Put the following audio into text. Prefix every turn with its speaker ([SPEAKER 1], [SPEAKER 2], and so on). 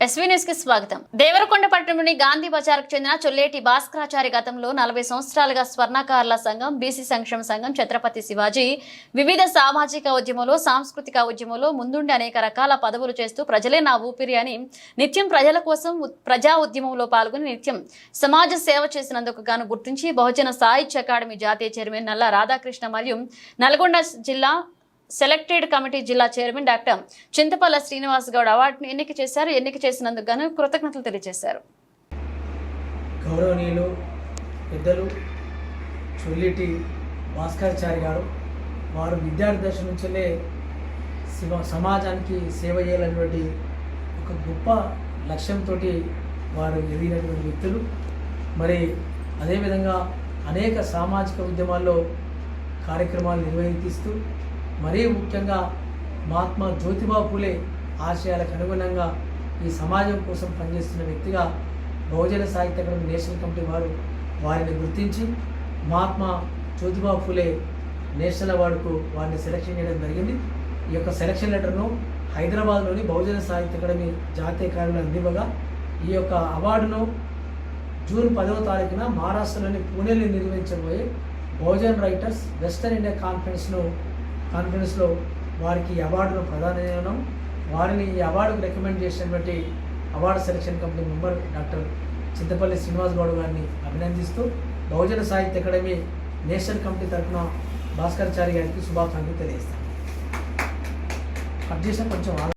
[SPEAKER 1] SV న్యూస్కి స్వాగతం. దేవరకొండ పట్టణంలోని గాంధీ బజార్కు చెందిన చొల్లేటి భాస్కరాచారి గతంలో నలభై సంవత్సరాలుగా స్వర్ణకారుల సంఘం బీసీ సంక్షేమ సంఘం ఛత్రపతి శివాజీ వివిధ సామాజిక ఉద్యమంలో సాంస్కృతిక ఉద్యమంలో ముందుండి అనేక రకాల పదవులు చేస్తూ ప్రజలే నా ఊపిరి అని నిత్యం ప్రజల కోసం ప్రజా ఉద్యమంలో పాల్గొని నిత్యం సమాజ సేవ చేసినందుకు గాను గుర్తించి బహుజన సాహిత్య అకాడమీ జాతీయ చైర్మన్ నల్ల రాధాకృష్ణ మరియు నల్గొండ జిల్లా సెలెక్టెడ్ కమిటీ జిల్లా చైర్మన్ డాక్టర్ చింతపల్ల శ్రీనివాస్ గౌడ్ అవార్డును ఎన్నిక చేశారు. ఎన్నిక చేసినందుకు గాను కృతజ్ఞతలు తెలియజేశారు.
[SPEAKER 2] గౌరవనీయులు పెద్దలు చొల్లిటి భాస్కరాచారి గారు వారు విద్యార్థి దశ నుంచే శివ సమాజానికి సేవ చేయాలనేటువంటి ఒక గొప్ప లక్ష్యంతో వారు ఎదిగినటువంటి వ్యక్తులు. మరి అదేవిధంగా అనేక సామాజిక ఉద్యమాల్లో కార్యక్రమాలు నిర్వహిస్తూ మరీ ముఖ్యంగా మహాత్మా జ్యోతిబా పూలే ఆశయాలకు అనుగుణంగా ఈ సమాజం కోసం పనిచేస్తున్న వ్యక్తిగా బహుజన సాహిత్య అకాడమీ నేషనల్ కమిటీ వారు వారిని గుర్తించి మహాత్మా జ్యోతిబా ఫులే నేషనల్ అవార్డుకు వారిని సెలెక్షన్ చేయడం జరిగింది. ఈ యొక్క సెలక్షన్ లెటర్ను హైదరాబాద్లోని బహుజన సాహిత్య అకాడమీ జాతీయ కార్యాలయం అందివ్వగా ఈ యొక్క అవార్డును జూన్ పదవ తారీఖున మహారాష్ట్రలోని పూణేలో నిర్వహించబోయే బహుజన్ రైటర్స్ వెస్టర్న్ ఇండియా కాన్ఫరెన్స్ను కాన్ఫరెన్స్లో వారికి అవార్డును ప్రదానం చేయడం వారిని ఈ అవార్డుకు రికమెండ్ చేసినటువంటి award selection committee member doctor Chintapalli Srinivas Goud గారిని అభినందిస్తూ బహుజన సాహిత్య అకాడమీ నేషనల్ కమిటీ తరఫున భాస్కర్చారి గారికి శుభాకాంక్షలు తెలియజేస్తాను. కట్ చేసిన కొంచెం